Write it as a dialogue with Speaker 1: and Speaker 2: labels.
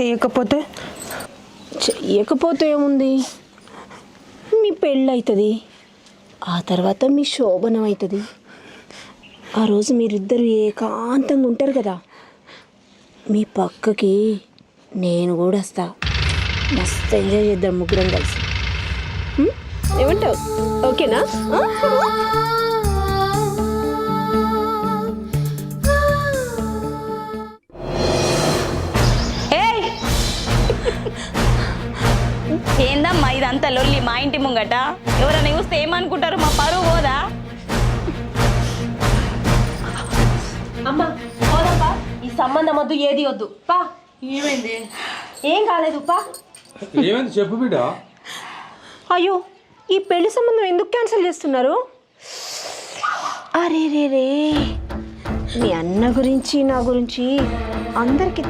Speaker 1: చేయకపోతే?
Speaker 2: చెయ్యకపోతే ఏముంది? మీ పెళ్ళి అవుతుంది ఆ తర్వాత మీ శోభనం అవుతుంది ఆ రోజు మీరిద్దరు ఏకాంతంగా ఉంటారు కదా? మీ పక్కకి నేను కూడా వస్తా. మస్తు ఎంజాయ్ చేద్దాం ముగ్గురం కలిసి. ఏమంటావు? ఓకేనా?
Speaker 3: ఏందమ్మా ఇదంతా లొల్లి మా ఇంటి ముంగట? ఎవరైనా చూస్తే ఏమనుకుంటారు? మా పరువు పోదా?
Speaker 4: అమ్మా పోదమ్మా. ఈ సంబంధం వద్దు ఏది వద్దు. పా.
Speaker 1: ఏమైంది?
Speaker 4: ఏం కాలేదు పా.
Speaker 5: ఏమైంది? చెప్పు బిడ్డ.
Speaker 2: అయ్యో ఈ పెళ్ళి సంబంధం ఎందుకు క్యాన్సిల్ చేస్తున్నారు? అరే రే రే మీ అన్న గురించి నా గురించి అందరికి